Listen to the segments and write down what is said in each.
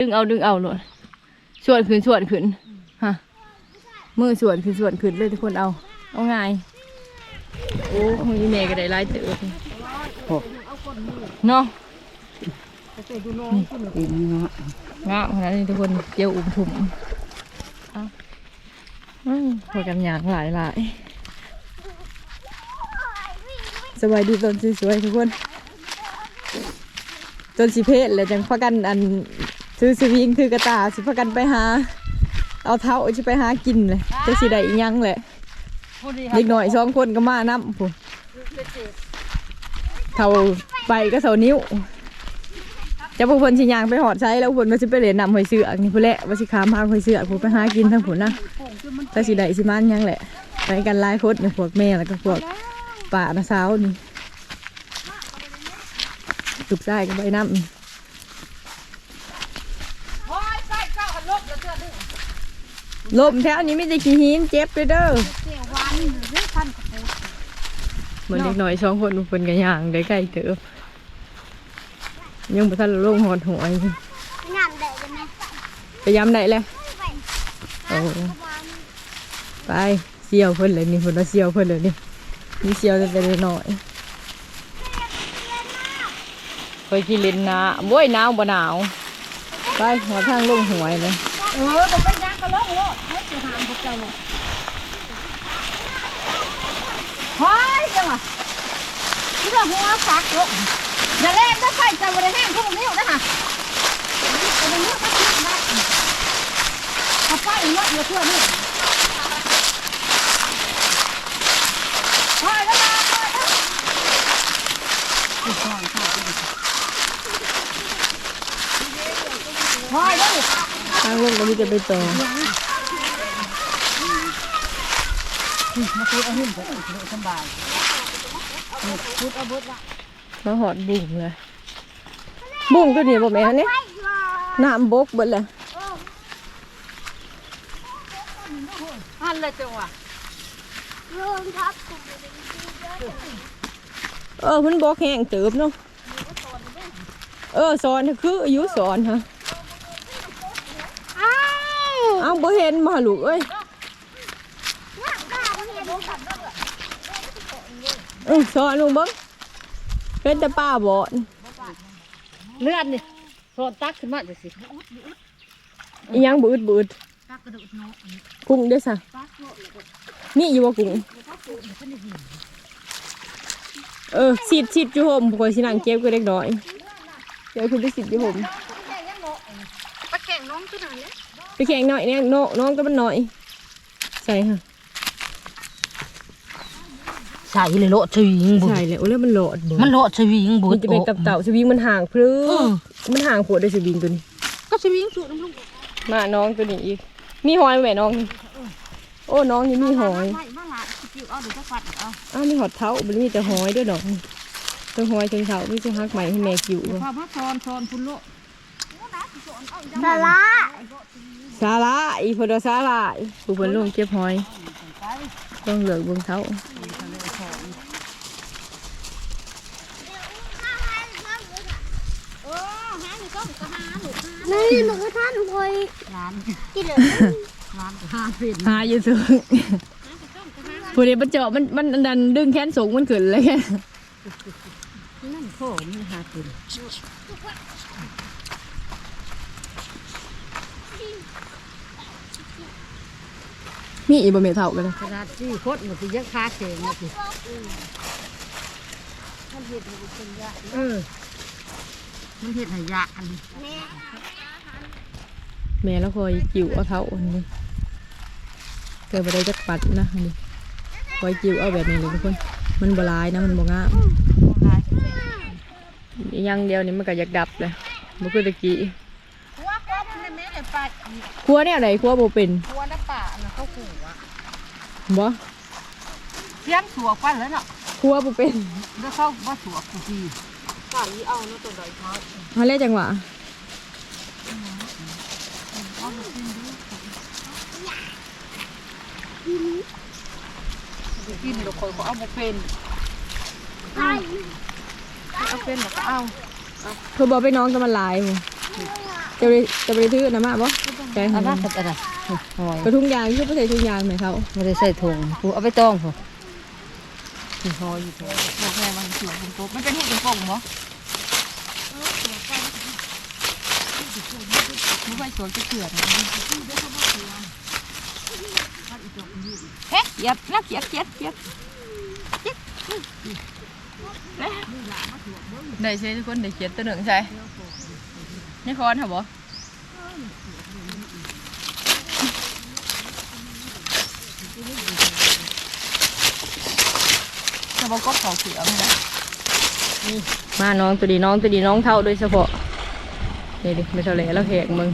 ดึงเอาดึงเอาเลยส่วนขึ้นส่วนขึ้นฮะมือส่วนขึ้นส่วนขึ้นเลยทุกคนเอา เอาง่ายโอ้คงมีเมย์ก็ได้ไล่เต๋อเนาะงามขนาดนี้ทุกคนเจียวอุ้มถุ่มเอาพอกันอย่างหลายหลายสบายดีตอนสวยๆทุกคน จนสิเพศเลยจังพากันอัน ซื้อสวิงถือกระตาสิพากันไปหา เอาเท้าสิไปหากินเลยจะสิได้อิหยังแหละเด็กหน่อยสองคนก็มาน้ำผู้เท่าไปก็เท่านิ้วจะพวกคนสิยางไปหอดใช้แล้วพวกคนมาสิไปเหรียญนำหอยเสือกนี่ผู้นแหละว่าสิขามพางหอยเสือกผู้ไปหากินทั้งผู้นนะแต่สิได้สิมันหยังแหละไปกันหลายคนเนี่ยพวกแม่แล้วก็พวกป่านะสาวนี่ตุกใส่กันไปน้ำ ลมแถวนี้ไม่ได้ขี้หินเจ็บเลยเด้อเหมือนเด็กหน่อยสองคนเป็นกันย่างได้ใกล้เติบยังบ่ทันลงหอดหวยงามได้ไหมไปย้ำได้เลยโอ้ไปเสียวเพิ่นเลยนี่เพิ่นว่าเสียวเพิ่นเลยนี่นี่เสียวจะเป็นหน่อยไปกินเล่นน้ำบ่ยหนาวบ่หนาวไปหัวทางลงหวยเลย เออบ่เป็นยางก็ลงโลดให้สิหามพวกเจ้าเลยเฮ้ยจังหวะนี่ก็หัวฟักโลงอย่าเล่นนะไฟจะบ่ได้แห้งพวกนี้นะฮะเอาไปนิ้วมาทิ้งได้เอาไปเนาะเยอะเพื่อนี่นี่เฮ้ยแล้วมาเฮ้ยแล้วเฮ้ยแล้ว ทางลงก็มีแต่ไปต่อมาพูดเอาหุ่นไปสบายมาหอดบุ่งเลย บุ่งตัวนี้บ่แม่เนี่ยน้ำบกเบิดเลยอันเลยจังหวะเออเพิ่นบกแห้งเติบเนาะเออสอนคืออายุสอนฮะ อ้าว เอ้า บ่เห็นมาลูกเอ้ยเออสอนลุงเบิ่งเป็นแต่ป้าบ่อนเลือดนี่โซนตักขึ้นมาจะสิอีหยังบืดบืดตักกระดูกน้องกุ้งเด้อซะมีอยู่บ่กุ้งเออสิดสิดอยู่ห่มข่อยสินั่งเก็บก็เล็กน้อย เดี๋ยวคุณไปสิดอยู่ห่มตะแข่งน้องขึ้นหน่อยเนี่ย ไปแข่งหน่อยเนี่ยน้องน้องก็มันหน่อย ใส่ค่ะ ใส่เลยโลดสวิงบุใช่เลยโอ้แล้วมันโหลดเบิดมันโลดสวิงบุมันจะเป็นกับเต่าสวิงมันห่างพลื้เออมันห่างปวดด้วยสวิงตัวนี้ ก็สวิงสูดน้ำลูกมาน้องตัวนี้อีก มีหอยไหมน้องนี่โอ้น้องนี่มีหอยไม่มาละจิ๋วเอาเดี๋ยวจะปัดเอาอ้าวมีหอดเท้ามันมีแต่หอยด้วยน้องตัวหอยตัวเท้ามีจะหักใหม่ให้แม่กิวพอมาซอนซอนพุ่นโลสาระ สาระอีพอดสาระผู้คนลงเก็บหอยต้องเหลือกเบนเท้านี่หนูท่านคอยร้านกินเลยร้านห้าสิบหาอยู่ถึงผู้เดียวมันเจาะมันมันดันดึงแขนสูงมันขึ้นเลยนั่นโผล่นี่ห้าสิบ มีอีกบ่เมเท่ากันเลยขนาดที่โคตรมันสิยังคาเข่งมาสิเออมันเห็ดหายะอันแม่แล้วคอยจิ๋วเอาเท้าอันนี้เกิดไปได้จักปัดนะอันนี้คอยจิ๋วเอาแบบนี้เลยทุกคน มันบลายนะมันบ่งามอีกอย่างเดียวนี่มันก็อยากดับเลยบ่คือตะกี้หัวก็มันไม่ได้ปลาครัวเนี่ยไหนครัวบ่เป็นหัวน้ำป่าน่ะเขาขู่อะ บ่เสียมสัวกันแล้วเนาะครัวบ่เป็นแล้วเขาว่าสัวกูทีป่านี้เอาเนาะตัวใดเขาเฮาเล่จังหวะกินเดี๋ยวคนเขาเอาบุเป็นเอาเป็นเดี๋ยวก็เอาเพิ่นบ่ไปน้องก็มันหลายบ่จะไปจะไปซื้อน้ำมาบ่ใจเอาหามากับอะไร หอยกระทุ่งยางคือบ่ใส่ทุ่งยางไหมเขาไม่ได้ใส่ถุงกูเอาไปตองผมที่หอยอยู่ตรงบอกแม่มันสวยเป็นกบมันเป็นเห็ดเป็นกบบ่ไม่ไปสวนจะเกลือนะเอ๊ะเหยียบนักเหยียบเหยียบเหยียบได้ใช่ทุกคนได้เขียนตัวหนึ่งใช่นี่คอนเหรอ บ่ถ้าบอกก็ขอเสือไม่ได้นี่มาน้องตัวดีน้องตัวดีน้องเท่าโดยเฉพาะนี่ดิไม่เท่าไหร่แล้วแหกมึง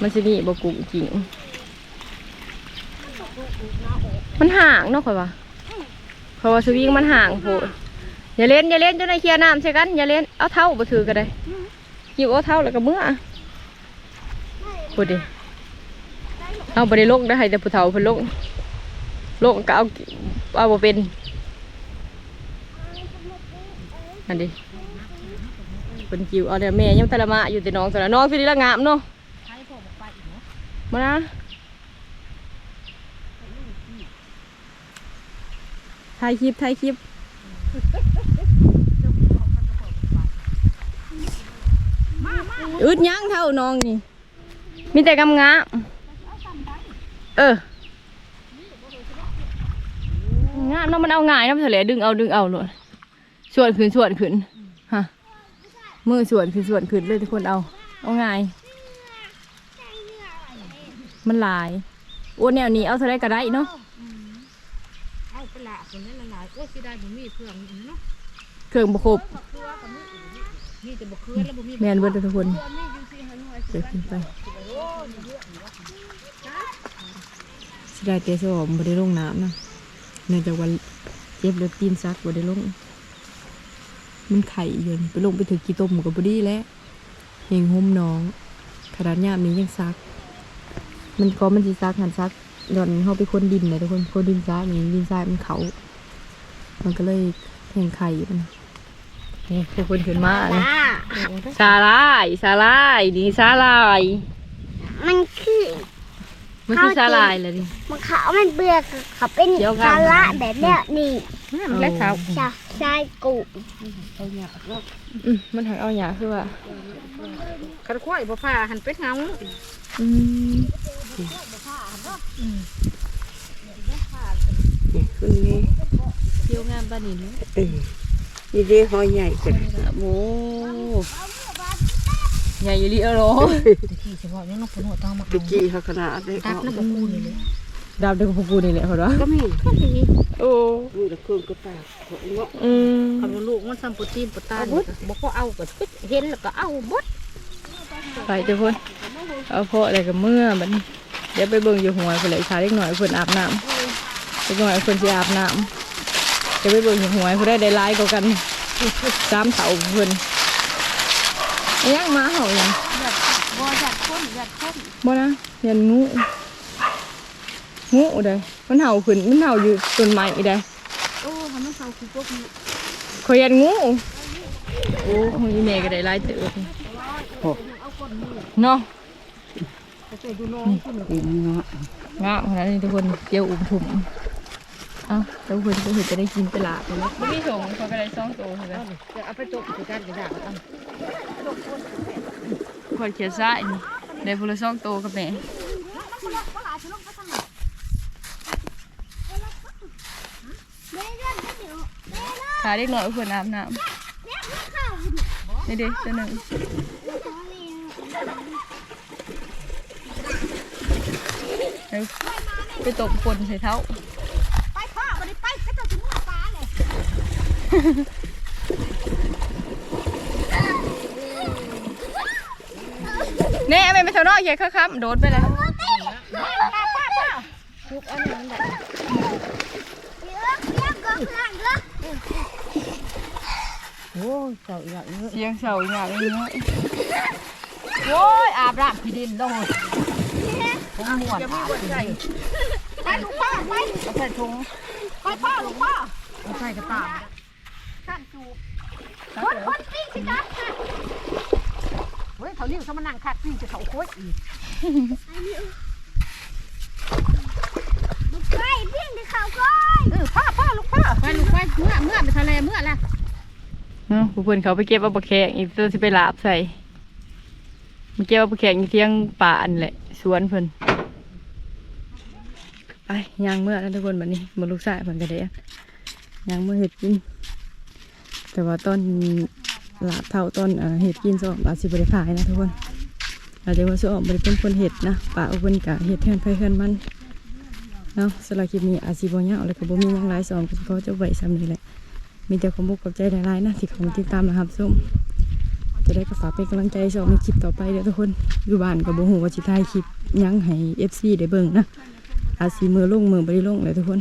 มันสินี่บกุจริงมันห่างเนาะข่อยว่าเพราะว่าสวิงมันห่างโพดอย่าเล่นอย่าเล่นจนในเคลียร์น้ำใช่กันอย่าเล่นเอาเท้าบ่ถือก็ได้หยิบเอาเท้าแล้วก็เมื่อพูดดิเอาบ่ได้ลงได้ให้แต่ผู้เฒ่าเพิ่นลง โลงก็เอาเอาเป็นอันนี้เพิ่นจิวเอาแต่แม่ยังตละมาอยู่แต่น้องแต่ละน้องสิละงามเนาะมานะถ่ายคลิปถ่ายคลิปอึดยั้งเท่าน้องนี่ มีแต่กำงะเออ งามเนาะมันเอาง่ายเนาะมันเถลดึงเอาดึงเอาเลยส่วนขึ้นส่วนขึ้นฮะมือส่วนขึ้นส่วนขึ้นเลยทุกคนเอา เอาง่าย มันหลายโอ้แนวนี้เอาเท่าไรก็ได้เนาะเอาปละคนนี้นละลายโอ้สิได้บ่มีเครื่องอีกเนาะเครื่องบมีแต่บ่เคบแมนเบิร์ดทุกคนเดี๋ยวขึ้นไปสิได้เตะสอบบ่ได้ลงน้ำนะ เนื่องจากวันเจ็บเลือดตีนซักบ่ได้ลง มันไข่อยู่นี่ไปลงไปถือกีต้มกับบดีแล้วเฮงห่มน้องขนาดยามนี้ยังซัก มันก็มันสิซักหันซักย้อนเข้าไปคนดินเลยทุกคนคนดินซักนี่ดินทรายมันเขา มันก็เลยแห่งไข่มันนี่ทุกคนขึ้นมาเลยสาลายสาลายดีสาลาย มันคือ มันคือสาลายเลยดิ มันขาวมันเบื่อเขาเป็นเดี๋ยวกันสาระแบบเนี้ยนี่เล็กครับชาชายกุอืมมันหักเอาหยาคือว่ากระควายบ่พาหันเป็ดเงาอืมคนนี้เที่ยวงามบ้านนี้เลยเออนี่เรียหอยใหญ่กันโอ้ ใหญ่อยู่ลิเอโรที่เฉพาะยังนกหัวตามาตะกี้เขาขนาดได้ตัก็ดแล้วก็คูนี่เลยดาวเด็กพวกกูนี่แหละเหรอก็มีโอ้มือละเครื่องก็ตากหัวเงาะอืมคำว่าลูกมันซ้ำโปรตีนโปรตานบ่พอเอาก็เห็นแล้วก็เอาบดไปทุกคนเอาเพาะอะไรกับเมื่อบัดนี้เดี๋ยวไปเบิ่งอยู่หัวเพื่อนเลยชาเล็กหน่อยเพื่อนอาบน้ำเล็กหน่อยเพื่อนจะอาบน้ำจะไปเบิ่งอยู่หัวเพื่อนได้ได้ไล่กว่ากันสามเถาเพื่อน อิหยังมาเห่าหยังบ่อยากคนอยากคนบ่นะเห็นงูงูได้มันเห่าขึ้นมันเห่าอยู่ต้นไม้ได้โอ้ทำมันเขาคือพวกนี้ขยเห็นงูโอ้โหอีแม่ก็ได้หลายเติบเนาะงะงามขนาดนี้ทุกคนเกี่ยวอุ้มถุ่ม เอ้าแล้วคนก็เห็นจะได้กินตลาดเลยไม่มีส่งเขาก็ได้สองตัวเหมือนกันจะเอาไปตกคือกันก็ได้เอาขวดเขียดซ้ายนี่ได้พละสองตัวกับแม่ขาเล็กน้อยเพื่อนอาบน้ำนี่เด็กตัวหนึ่งไปตบคนใส่เท้า ไปพ่อบ่ได้ไปก็จะถึงหัวปลาเลย เน่ไม่ไปเท่าน้อยแค่ข้าครับโดดไปเลยป้าป้าป้าทุกอันนั้นแหละเยอะเยอะก็ข้างเด้อโอ้ยเจ้าอย่างนี้เสียงเสาอีกอย่างนี้โอ้ยอาบน้ำพี่ดินต้องผมม่วนอาบพี่ดินไปลูกพ่อไปเอาใส่ถุงไปพ่อลูกพ่อเอาใส่กระตา ข้ามจูบไปคนคนปิ้งสิจ๊ะเฮ้ยเขาเรียกเขามานั่งคักปิ้งจะเขาโคตรอีกไปเพียงที่เขาก้อยเออพ่อพ่อลูกพ่อไปลูกไปเมื่อเมื่อไปทะเลเมื่อละเนาะผู้เพิ่นเขาไปเก็บเอาปลาแขกอีกตัวสิไปลาบใส่มาเก็บเอาปลาแขกอยู่เที่ยงป่าอันแหละสวนเพิ่อนไปย่างเมื่อแล้วทุกคนแบัดนี้บ่ลูกชายเพิ่นก็ได้ย่างเมื่อเฮ็ดกิน แต่ว่าตอนลาบเท่าตอนเอ่อเฮ็ดกินซ้อมอาสิบ่ได้ขายนะทุกคนอาจจะว่าซ้อมบ่ได้เป็นคนเฮ็ดนะป้าเอาเพิ่นก็เฮ็ดแทนไผแทนมันเนาะสำหรับคลิปนี้อาจสิบ่ยาวแล้วก็บ่มีหยังหลายซ้อมก็สิขอจบไว้ซ้ำนี้แหละมีแต่ความบุกกับใจหลายๆนะที่ของติดตามนะครับส้มจะได้ก็ฝากเป็นกำลังใจสองในคลิปต่อไปเด้อทุกคนอยู่บ้านกับโบหูว่าจิถ่ายคลิปยังให้ FC ได้เบิ่งนะอาจสีมือลงมือบ่ได้ลงเลยทุกคน